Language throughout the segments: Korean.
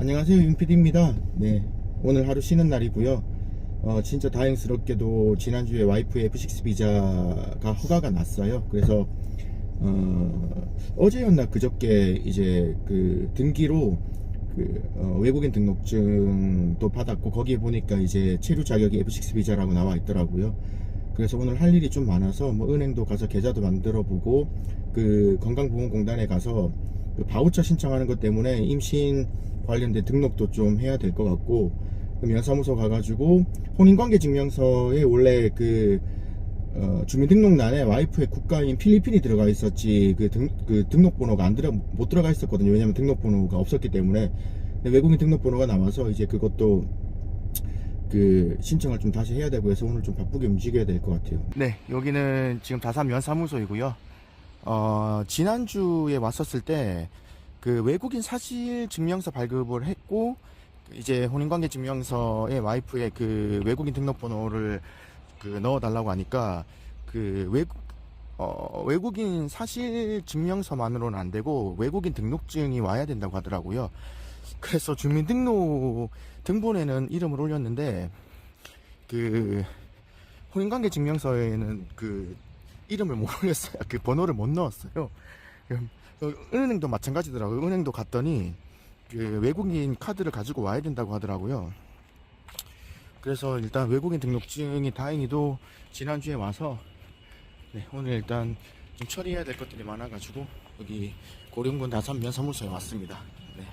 안녕하세요 윤PD입니다. 네 오늘 하루 쉬는 날이고요. 어, 진짜 다행스럽게도 지난주에 와이프의 F6 비자가 허가가 났어요. 그래서 어, 어제였나 그저께 이제 그 등기로 그 어, 외국인 등록증도 받았고 거기에 보니까 이제 체류 자격이 F6 비자라고 나와 있더라고요. 그래서 오늘 할 일이 좀 많아서 뭐 은행도 가서 계좌도 만들어 보고 그 건강보험공단에 가서 그 바우처 신청하는 것 때문에 임신 관련된 등록도 좀 해야 될 것 같고 그럼 연사무소 가가지고 혼인관계 증명서에 원래 그 어, 주민등록란에 와이프의 국가인 필리핀이 들어가 있었지 그, 등, 그 등록번호가 안 들어 못 들어가 있었거든요 왜냐면 등록번호가 없었기 때문에 외국인 등록번호가 나와서 이제 그것도 그 신청을 좀 다시 해야 되고 해서 오늘 좀 바쁘게 움직여야 될 것 같아요. 네, 여기는 지금 다삼 연사무소이고요. 어, 지난주에 왔었을 때 그 외국인 사실 증명서 발급을 했고 이제 혼인관계 증명서에 와이프의 그 외국인 등록번호를 그 넣어달라고 하니까 그 외국 어, 외국인 사실 증명서만으로는 안 되고 외국인 등록증이 와야 된다고 하더라고요. 그래서 주민등록 등본에는 이름을 올렸는데 그 혼인관계 증명서에는 그 이름을 못 올렸어요. 그 번호를 못 넣었어요. 음, 어, 은행도 마찬가지더라고요. 은행도 갔더니 그 외국인 카드를 가지고 와야 된다고 하더라고요. 그래서 일단 외국인 등록증이 다행히도 지난주에 와서 네, 오늘 일단 좀 처리해야 될 것들이 많아가지고 여기 고령군 다산면 사무소에 왔습니다. 네.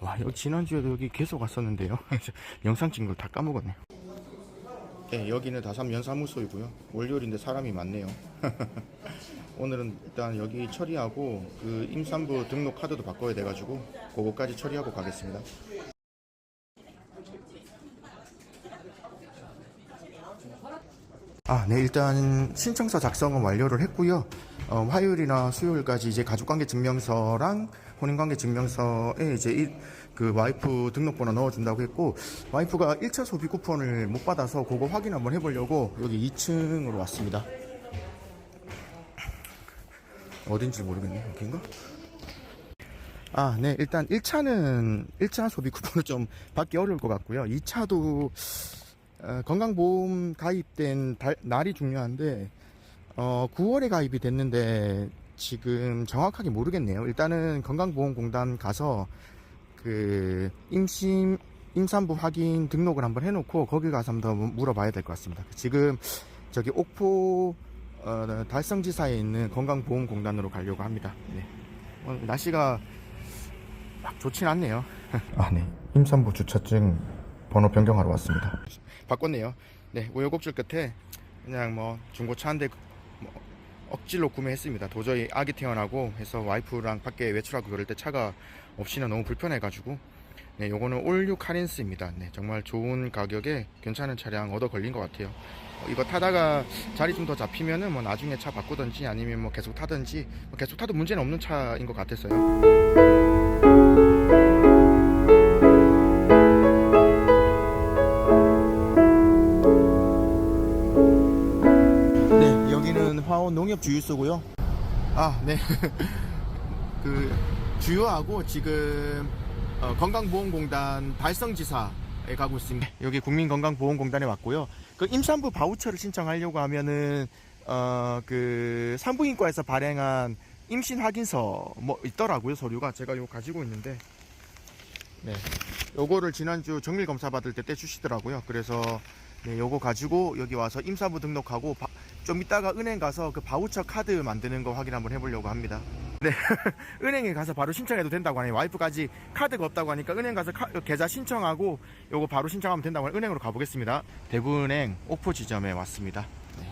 와 여기 지난주에도 여기 계속 왔었는데요 영상 찍은 걸다 까먹었네요 네 여기는 다삼면 사무소이고요 월요일인데 사람이 많네요 오늘은 일단 여기 처리하고 그 임산부 등록 카드도 바꿔야 돼가지고 그거까지 처리하고 가겠습니다 아, 네, 일단 신청서 작성은 완료를 했고요. 어, 화요일이나 수요일까지 이제 가족관계 증명서랑 혼인관계 증명서에 이제 이, 그 와이프 등록번호 넣어준다고 했고 와이프가 1차 소비 쿠폰을 못 받아서 그거 확인 한번 해보려고 여기 2층으로 왔습니다. 어딘지 모르겠네. 여기인가? 아, 네. 일단 1차는 1차 소비 쿠폰을 좀 받기 어려울 것 같고요. 2차도 어, 건강보험 가입된 달- 날이 중요한데 어, 9월에 가입이 됐는데 지금 정확하게 모르겠네요. 일단은 건강보험공단 가서 그 임신 임산부 확인 등록을 한번 해놓고 거기 가서 한번 더 물어봐야 될 것 같습니다. 지금 저기 옥포 어, 달성지사에 있는 건강보험공단으로 가려고 합니다. 네. 오늘 날씨가 막 좋진 않네요. 아, 네. 임산부 주차증 번호 변경하러 왔습니다. 바꿨네요. 네, 우여곡절 끝에 그냥 뭐 중고차 한대 뭐 억지로 구매했습니다. 도저히 아기 태어나고 해서 와이프랑 밖에 외출하고 그럴 때 차가 없이는 너무 불편해가지고 네, 요거는 올류 카렌스입니다. 네, 정말 좋은 가격에 괜찮은 차량 얻어 걸린 것 같아요. 어, 이거 타다가 자리 좀 더 잡히면은 뭐 나중에 차 바꾸든지 아니면 뭐 계속 타든지 뭐 계속 타도 문제는 없는 차인 것 같았어요. 네, 여기는 화원 농협 주유소고요. 아, 네. 그 주유하고 지금 어, 건강보험공단 달성지사에 가고 있습니다. 여기 국민건강보험공단에 왔고요. 그 임산부 바우처를 신청하려고 하면은 어, 그 산부인과에서 발행한 임신 확인서 뭐 있더라고요 서류가. 제가 요 가지고 있는데. 네. 요거를 지난주 정밀 검사 받을 때 떼주시더라고요. 그래서 네 요거 가지고 여기 와서 임산부 등록하고 바- 좀 이따가 은행 가서 그 바우처 카드 만드는 거 확인 한번 해보려고 합니다 네 은행에 가서 바로 신청해도 된다고 하네요 와이프까지 카드가 없다고 하니까 은행 가서 카- 계좌 신청하고 요거 바로 신청하면 된다고 하니 은행으로 가보겠습니다 대구은행 옥포 지점에 왔습니다 네.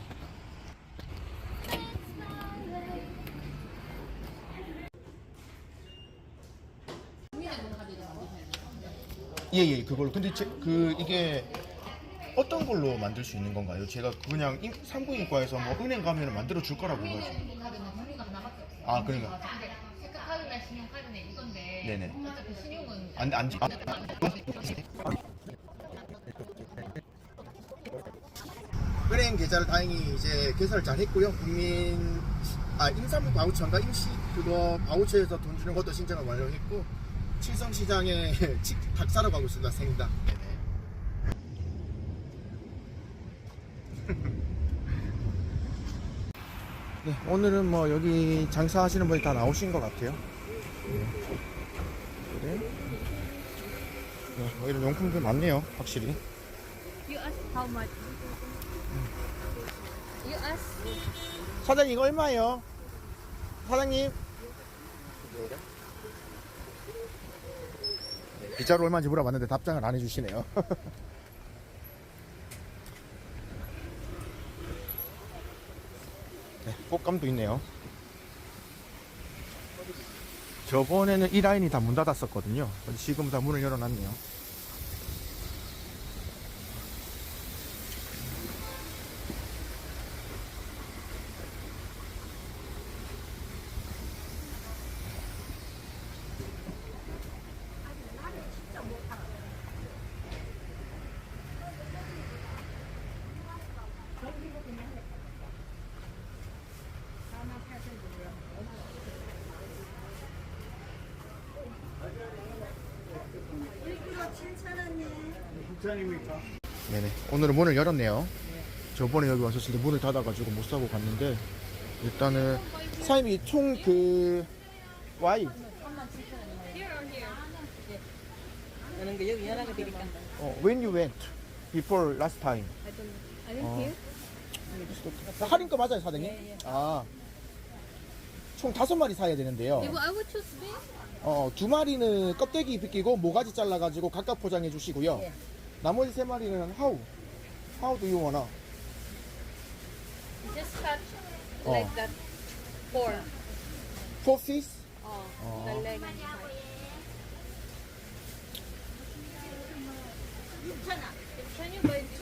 예예 그걸로 근데 제, 그 이게 어떤 걸로 만들 수 있는 건가요? 제가 그냥 임- 산부인과에서 뭐 은행 가면 만들어 줄 거라고 없어요. 아 그러니까 근데 체크 카드나 신용 카드는 이건데 네네. 어차피 신용은 안안 아, 은행 계좌를 다행히 이제 개설을 잘 했고요. 국민 아 임산부 바우처인가 임시 그거 바우처에서 돈 주는 것도 신청을 완료했고 칠성시장에 치- 닭 사러 가고 있습니다. 생닭. 네, 오늘은 뭐 여기 장사하시는 분이 다 나오신 것 같아요. 네. 그래. 네, 뭐 이런 용품들 많네요, 확실히. You ask how much? You ask. 사장님 이거 얼마예요? 사장님. 비자로 얼마인지 물어봤는데 답장을 안 해주시네요. 네, 꽃감도 있네요. 저번에는 이 라인이 다 문 닫았었거든요. 지금 다 문을 열어놨네요. 네네. 오늘은 문을 열었네요. 저번에 여기 왔었을 때 문을 닫아가지고 못 사고 갔는데 일단은 사장님이 총그 와이 하는 거 여기 연락을 드릴까? 어, when you went before last time I 어. here. 할인 거 맞아요 사장님? 아. 총 다섯 마리 사야 되는데요. 이거 I will choose this. 어, 두 마리는 껍데기 벗기고 모가지 잘라가지고 각각 포장해 주시고요. 예. 나머지 세 마리는 how? How do you wanna? Just cut 어. like that. Four. Four piece? Oh, 어. the leg two?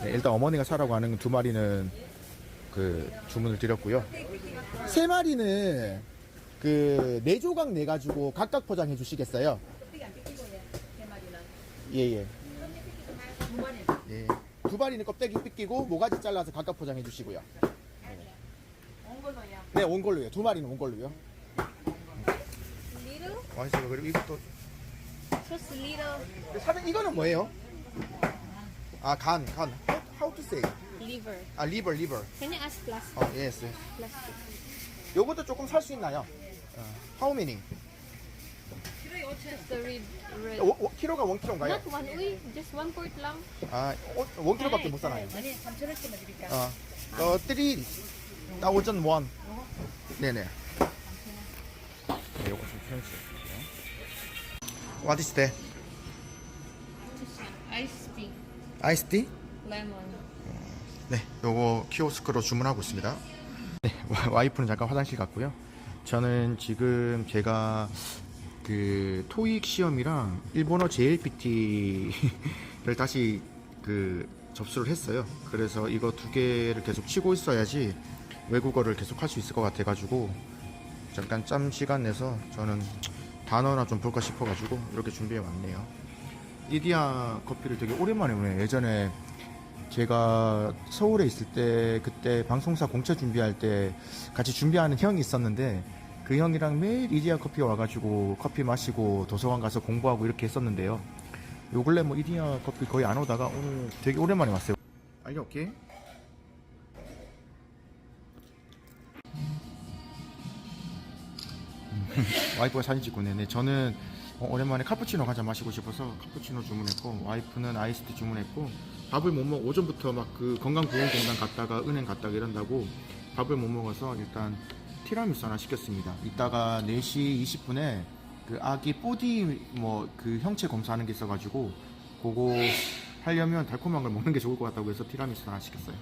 네, 일단 어머니가 사라고 하는 두 마리는 그 주문을 드렸고요. 세 마리는 그 네 조각 내 가지고 각각 포장해 주시겠어요? 예예. 예. 두 마리는 껍데기 삐끼고 모가지 잘라서 각각 포장해 주시고요. 옹골로야. 네, 온 걸로요. 두 마리는 온 걸로요. Little? 맛있어요. 그리고 이것도 Just little 사장 이거는 뭐예요? 아, 간, 간. How, how to say? liver. 아, liver, liver. Can you ask plastic? 어, yes, yes. Plastic. 요것도 조금 살 수 있나요? 어, how many? Just the red. red. 어, 원, 키로가 원 키로인가요? Not one. Uy, just one quart lang. 아, 어, 원 키로밖에 못 사나요? 아니 3천 원씩만 드릴까? 어, 어, 3 thousand one. 네네. 네, 요거 좀 펴주세요. What is that? Ice tea. Iced tea? Lemon. 네, 요거 키오스크로 주문하고 있습니다. 네, 와- 와이프는 잠깐 화장실 갔고요. 저는 지금 제가 그 토익 시험이랑 일본어 JLPT를 다시 그 접수를 했어요. 그래서 이거 두 개를 계속 치고 있어야지 외국어를 계속 할 수 있을 것 같아가지고 잠깐 짬 시간 내서 저는 단어나 좀 볼까 싶어가지고 이렇게 준비해 왔네요. 이디야 커피를 되게 오랜만에 오네요. 예전에 제가 서울에 있을 때 그때 방송사 공채 준비할 때 같이 준비하는 형이 있었는데 그 형이랑 매일 이디야 커피 와가지고 커피 마시고 도서관 가서 공부하고 이렇게 했었는데요. 요 근래 뭐 이디야 커피 거의 안 오다가 오늘 되게 오랜만에 왔어요. 알게 오케이. 와이프가 사진 찍고 있네. 네, 저는 어, 오랜만에 카푸치노 가자 마시고 싶어서 카푸치노 주문했고 와이프는 아이스티 주문했고 밥을 못 먹. 오전부터 막 그 건강보험공단 갔다가 은행 갔다가 이런다고 밥을 못 먹어서 일단 티라미수 하나 시켰습니다. 이따가 4시 20분에 그 아기 뽀디 뭐그 형체 검사하는 게 있어가지고 그거 하려면 달콤한 걸 먹는 게 좋을 것 같다고 해서 티라미수 하나 시켰어요.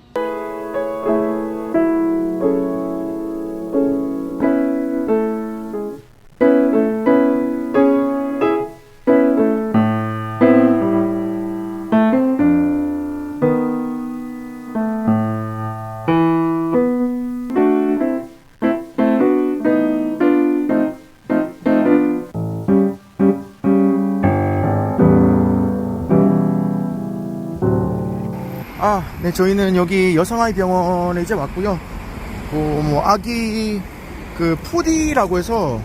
네, 저희는 여기 여성아이 병원에 이제 왔고요. 뭐, 뭐, 아기 그 푸디라고 해서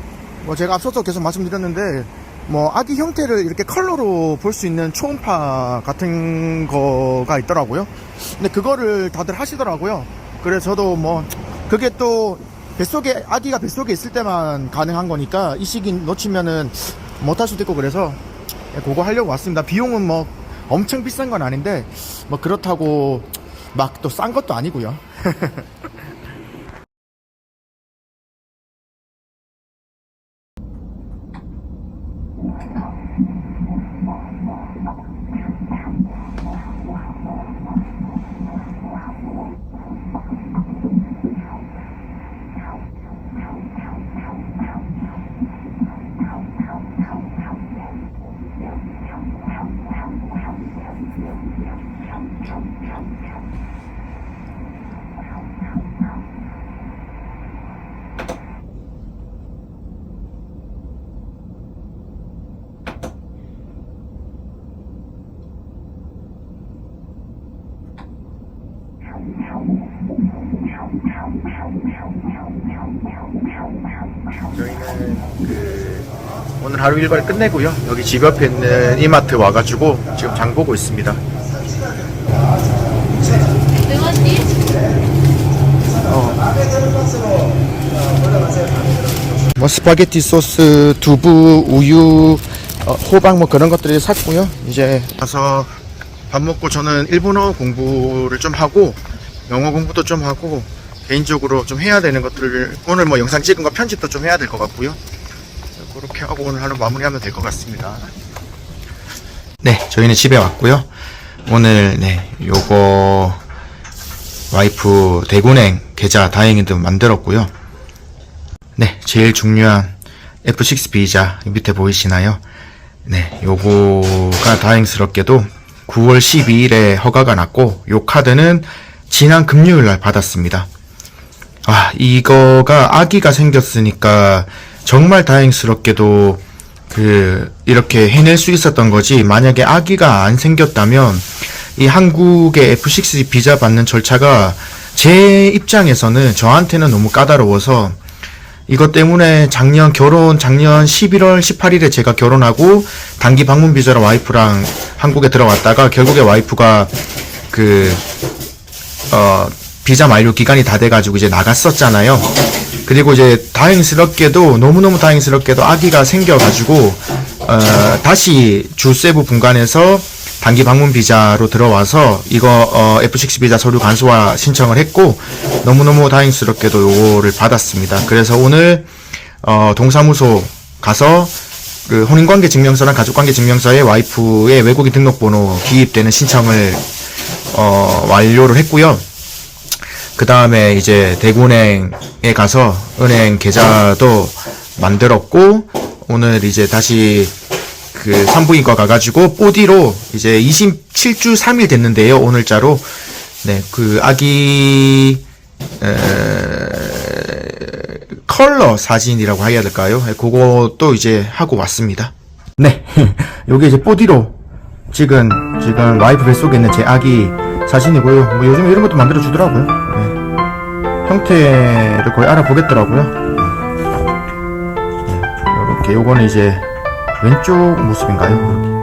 뭐 제가 앞서서 계속 말씀드렸는데 뭐 아기 형태를 이렇게 컬러로 볼 수 있는 초음파 같은 거가 있더라고요. 근데 그거를 다들 하시더라고요. 그래서 저도 뭐 그게 또 뱃속에 아기가 뱃속에 있을 때만 가능한 거니까 이 시기 놓치면은 못 할 수도 있고 그래서 그거 하려고 왔습니다. 비용은 뭐 엄청 비싼 건 아닌데 뭐 그렇다고 막 또 싼 것도 아니고요. 저희는 그 오늘 하루 일과를 끝내고요. 여기 집 옆에 있는 이마트 와가지고 지금 장 보고 있습니다. Do you want this? 뭐 스파게티 소스, 두부, 우유, 어, 호박 뭐 그런 것들을 샀고요. 이제 가서 밥 먹고 저는 일본어 공부를 좀 하고 영어 공부도 좀 하고 개인적으로 좀 해야 되는 것들을 오늘 뭐 영상 찍은 거 편집도 좀 해야 될 것 같고요. 그렇게 하고 오늘 하루 마무리하면 될 것 같습니다. 네, 저희는 집에 왔고요. 오늘 네, 요거 와이프 대군행 계좌 다행히도 만들었고요. 네, 제일 중요한 F6 비자 밑에 보이시나요? 네, 요거가 다행스럽게도 9월 12일에 허가가 났고 요 카드는 지난 금요일 날 받았습니다. 아, 이거가 아기가 생겼으니까 정말 다행스럽게도 그 이렇게 해낼 수 있었던 거지 만약에 아기가 안 생겼다면 이 한국의 F6 비자 받는 절차가 제 입장에서는 저한테는 너무 까다로워서 이것 때문에 작년 결혼 작년 11월 18일에 제가 결혼하고 단기 방문 비자로 와이프랑 한국에 들어왔다가 결국에 와이프가 그 어, 비자 만료 기간이 다 돼가지고 이제 나갔었잖아요. 그리고 이제 다행스럽게도 너무너무 다행스럽게도 아기가 생겨가지고 어, 다시 주세부 분관에서 단기 방문 비자로 들어와서 이거 어, F6 비자 서류 간소화 신청을 했고 너무너무 다행스럽게도 요거를 받았습니다. 그래서 오늘 어, 동사무소 가서 그 혼인관계 증명서랑 가족관계 증명서에 와이프의 외국인 등록번호 기입되는 신청을 어, 완료를 했고요. 그 다음에 이제 대구은행에 가서 은행 계좌도 만들었고 오늘 이제 다시 그 산부인과 가가지고 뽀디로 이제 27주 3일 됐는데요 오늘자로 네 그 아기 에, 컬러 사진이라고 해야 될까요? 네, 그것도 이제 하고 왔습니다. 네, 요게 이제 뽀디로 찍은 지금 와이프 뱃속에 있는 제 아기 사진이고요. 뭐 요즘 이런 것도 만들어 주더라고요. 네. 형태를 거의 알아보겠더라고요. 네. 이렇게 요거는 이제 왼쪽 모습인가요?